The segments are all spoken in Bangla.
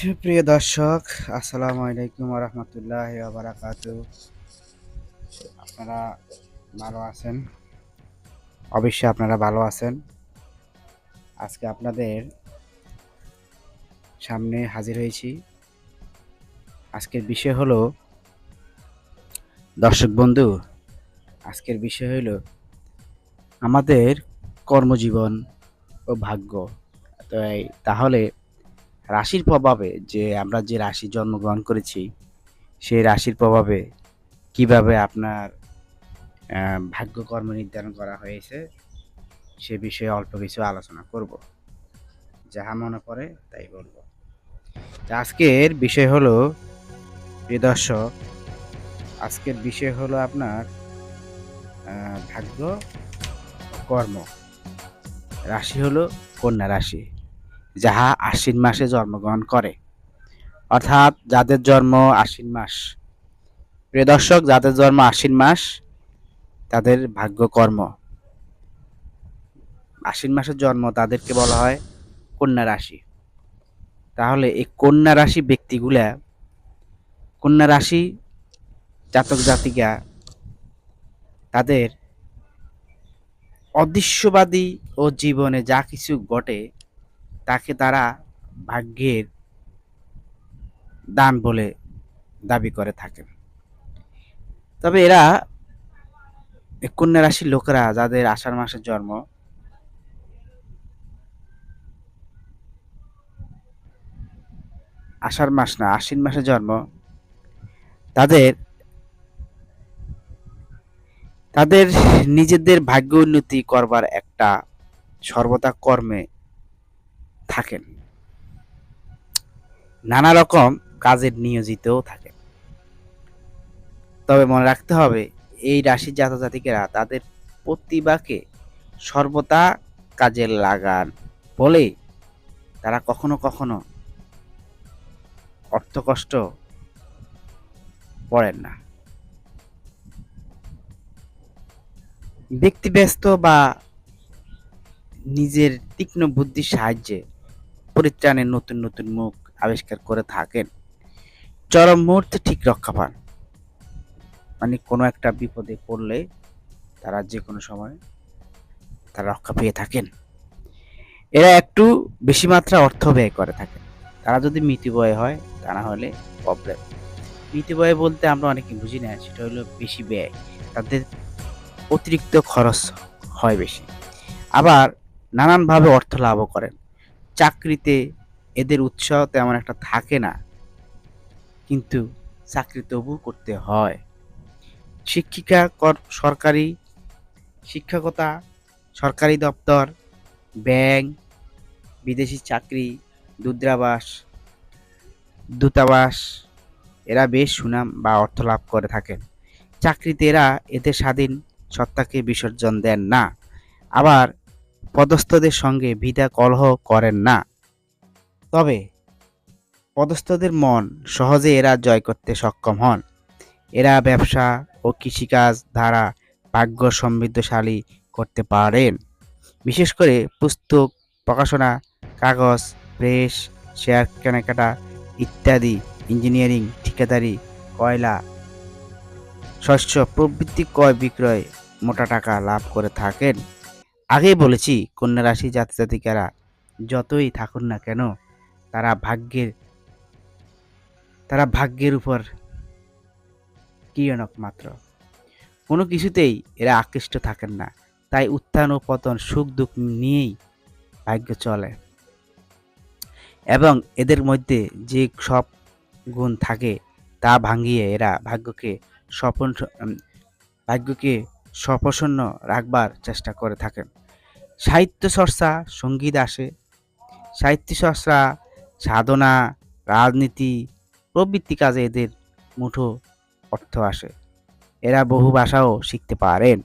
সুপ্রিয় দর্শক, আসসালামু আলাইকুম রহমতুল্লাহ বারাকাত আপনারা ভালো আছেন? অবশ্যই আপনারা ভালো আছেন। আজকে আপনাদের সামনে হাজির হয়েছি। আজকের বিষয় হলো, দর্শক বন্ধু, আজকের বিষয় হলো আমাদের কর্মজীবন ও ভাগ্য। তাই তাহলে রাশির প্রভাবে যে আমরা যে রাশি জন্মগ্রহণ করেছি, সেই রাশির প্রভাবে কীভাবে আপনার ভাগ্যকর্ম নির্ধারণ করা হয়েছে, সে বিষয়ে অল্প কিছু আলোচনা করব। যাহা মনে পড়ে তাই বলব। আজকের বিষয় হলো, প্রিয় দর্শক, আজকের বিষয় হলো আপনার ভাগ্য কর্ম। রাশি হলো কন্যা রাশি। যাহা আশ্বিন মাসে জন্মগ্রহণ করে। অর্থাৎ যাদের জন্ম আশ্বিন মাস। প্রিয় দর্শক, যাদের জন্ম আশ্বিন মাস, তাদের ভাগ্য কর্ম আশ্বিন মাসের জন্ম তাদেরকে বলা হয় কন্যা রাশি। তাহলে এই কন্যা রাশি ব্যক্তিগুলা, কন্যা রাশি জাতক জাতিকা, তাদের অদৃশ্যবাদী ও জীবনে যা কিছু ঘটে তাকে তারা ভাগ্যের দান বলে দাবি করে থাকেন। তবে এরা কন্যা রাশির লোকেরা যাদের আষাঢ় মাসের জন্ম, আষাঢ় মাস না, আশ্বিন মাসে জন্ম, তাদের তাদের নিজেদের ভাগ্য উন্নতি করবার একটা সর্বদা কর্মে থাকেন। নানা রকম কাজের নিয়োজিতও থাকেন। তবে মনে রাখতে হবে, এই রাশির জাতজাতিকেরা তাদের প্রতিভাকে সর্বদা কাজে লাগান বলে তারা কখনো কখনো অর্থকষ্ট পড়েন না। ব্যক্তি ব্যস্ত বা নিজের তীক্ষ্ণ বুদ্ধির সাহায্যে পরিত্রাণের নতুন নতুন মুখ আবিষ্কার করে থাকেন। চরম মুহূর্তে ঠিক রক্ষা পান। মানে কোনো একটা বিপদে পড়লে তারা যে কোনো সময় তারা রক্ষা পেয়ে থাকেন। এরা একটু বেশি মাত্রা অর্থ ব্যয় করে থাকেন। তারা যদি মৃত্যুবয় হয়, তা না হলে প্রবলেম মৃত্যুবয় বলতে আমরা অনেকে বুঝি না, সেটা হলো বেশি ব্যয়। তাদের অতিরিক্ত খরচ হয় বেশি। আবার নানানভাবে অর্থ লাভও করেন। চাকরিতে এদের উৎসাহ তেমন একটা থাকে না। কিন্তু চাকরি তবু করতে হয়। শিক্ষিকা কর, সরকারি শিক্ষকতা, সরকারি দপ্তর, ব্যাংক, বিদেশি চাকরি দূতাবাস দূতাবাস, এরা বেশ সুনাম বা অর্থ লাভ করে থাকেন। চাকরিতে এরা এদের স্বাধীন সত্তাকে বিসর্জন দেন না। আবার পদস্থদের সঙ্গে বিধা কলহ করেন না। তবে পদস্থদের মন সহজে এরা জয় করতে সক্ষম হন। এরা ব্যবসা ও কৃষিকাজ দ্বারা ভাগ্য সমৃদ্ধশালী করতে পারেন। বিশেষ করে পুস্তক প্রকাশনা কাগজ, প্রেস, শেয়ার কেনাকাটা ইত্যাদি, ইঞ্জিনিয়ারিং, ঠিকাদারি, কয়লা, শস্য প্রভৃতি ক্রয় বিক্রয় মোটা টাকা লাভ করে থাকেন। আগেই বলেছি, কন্যা রাশি জাতি জাতিকারা যতই থাকুন না কেন, তারা ভাগ্যের তারা ভাগ্যের উপর কিয়নক মাত্র। কোনো কিছুতেই এরা আকৃষ্ট থাকেন না, তাই উত্থান ও পতন, সুখ দুঃখ নিয়েই ভাগ্য চলে। এবং এদের মধ্যে যে সব গুণ থাকে, তা ভাঙিয়ে এরা ভাগ্যকে স্বপন ভাগ্যকে সপ্রসন্ন রাখবার চেষ্টা করে থাকেন। সাহিত্য চর্চা সংগীত আসে। সাহিত্য চর্চা সাধনা, রাজনীতি প্রবৃত্তি কাজে এদের মুঠো অর্থ আসে। এরা বহু ভাষাও শিখতে পারেন,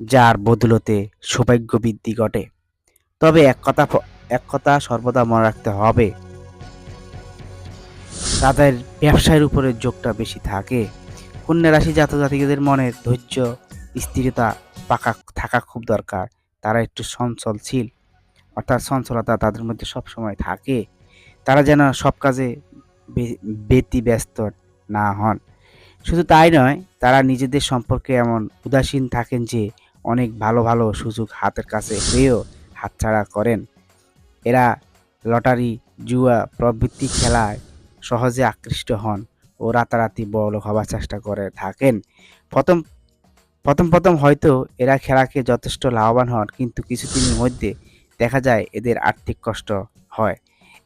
যার বদলতে সৌভাগ্য বৃদ্ধি ঘটে। তবে এক কথা এক কথা সর্বদা মনে রাখতে হবে, তাদের ব্যবসায়ের উপরে যোগটা বেশি থাকে। কন্যা রাশি জাতজাতিদের মনে ধৈর্য, স্থিরতা পাকা থাকা খুব দরকার। তারা একটু চঞ্চলশীল অর্থাৎ সঞ্চলতা তাদের মধ্যে সব সময় থাকে। তারা যেন সব কাজে বে- ব্যতিব্যস্ত না হন। শুধু তাই নয়, তারা নিজেদের সম্পর্কে এমন উদাসীন থাকেন যে, অনেক ভালো ভালো সুযোগ হাতের কাছে পেয়েও হাতছাড়া করেন। এরা লটারি, জুয়া, প্রবৃত্তি খেলায় সহজে আকৃষ্ট হন ও রাতারাতি বড়লোক হবার চেষ্টা করে থাকেন। প্রথম প্রথম প্রথম হয়তো এরা খেলাকে যথেষ্ট লাভবান হন, কিন্তু কিছুদিনের মধ্যে দেখা যায় এদের আর্থিক কষ্ট হয়।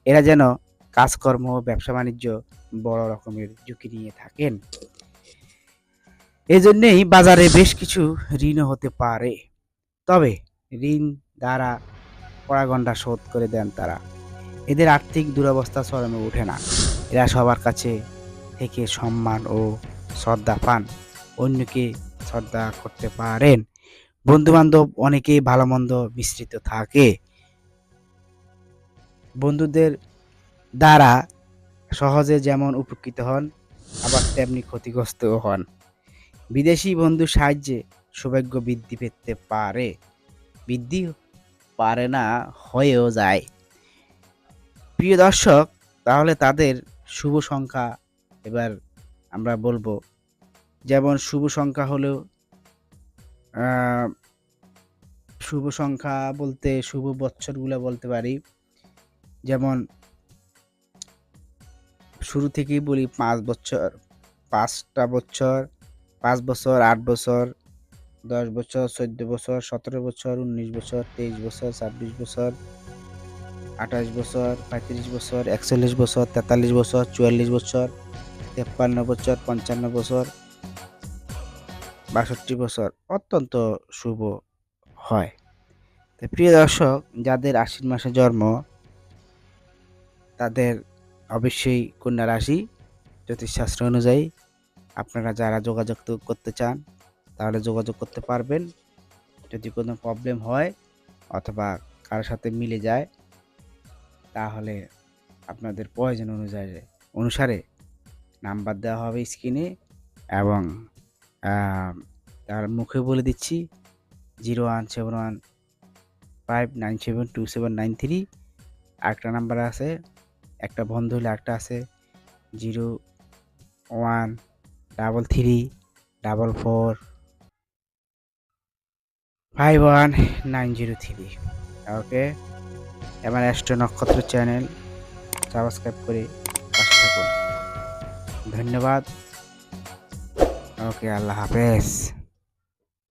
এরা যেন কাজকর্ম, ব্যবসা বাণিজ্য বড় রকমের ঝুঁকি নিয়ে থাকেন। এজন্যই বাজারে বেশ কিছু ঋণও হতে পারে। তবে ঋণ দ্বারা পড়াগণ্ডা শোধ করে দেন তারা। এদের আর্থিক দুরবস্থা চরমে ওঠে না। এরা সবার কাছে থেকে সম্মান ও শ্রদ্ধা পান। অন্যকে শ্রদ্ধা করতে পারেন। বন্ধু বান্ধব অনেকেই ভালো মন্দ মিশ্রিত থাকে। বন্ধুদের দ্বারা সহজে যেমন উপকৃত হন, আবার তেমনি ক্ষতিগ্রস্তও হন। বিদেশি বন্ধু সাহায্যে সৌভাগ্য বৃদ্ধি পেতে পারে। বৃদ্ধি পারে না, হয়েও যায়। প্রিয় দর্শক, তাহলে তাদের শুভ সংখ্যা এবার আমরা বলব যেমন শুভ সংখ্যা হলো শুভ সংখ্যা বলতে শুভ বছরগুলো বলতে পারি। যেমন শুরু থেকেই বলি পাঁচ বছর পাঁচটা বছর পাঁচ বছর আট বছর দশ বছর চোদ্দ বছর সতেরো বছর উনিশ বছর তেইশ বছর ছাব্বিশ বছর আঠাশ বছর পঁয়ত্রিশ বছর একচল্লিশ বছর তেতাল্লিশ বছর চুয়াল্লিশ বছর তেপ্পান্ন বছর পঞ্চান্ন বছর বাষট্টি বছর অত্যন্ত শুভ হয়। প্রিয় দর্শক, যাদের আশ্বিন মাসে জন্ম, তাদের অবশ্যই কন্যা রাশি জ্যোতিষশাস্ত্র অনুযায়ী আপনারা যারা যোগাযোগ করতে চান, তাহলে যোগাযোগ করতে পারবেন। যদি কোনো প্রবলেম হয় অথবা কারোর সাথে মিলে যায়, তাহলে আপনাদের প্রয়োজন অনুযায়ী, অনুসারে নাম্বার দেওয়া হবে স্ক্রিনে এবং তার মুখে বলে দিচ্ছি, zero one seven one five nine seven two seven nine three. আরেকটা নাম্বার আছে, একটা বন্ধ হলে একটা আছে, zero one double three double four five one nine zero three. Okay, এবার অ্যাস্ট্রো নক্ষত্র চ্যানেল সাবস্ক্রাইব করে পাশে থাকুন। ধন্যবাদ। ওকে আল্লাহ হাফেজ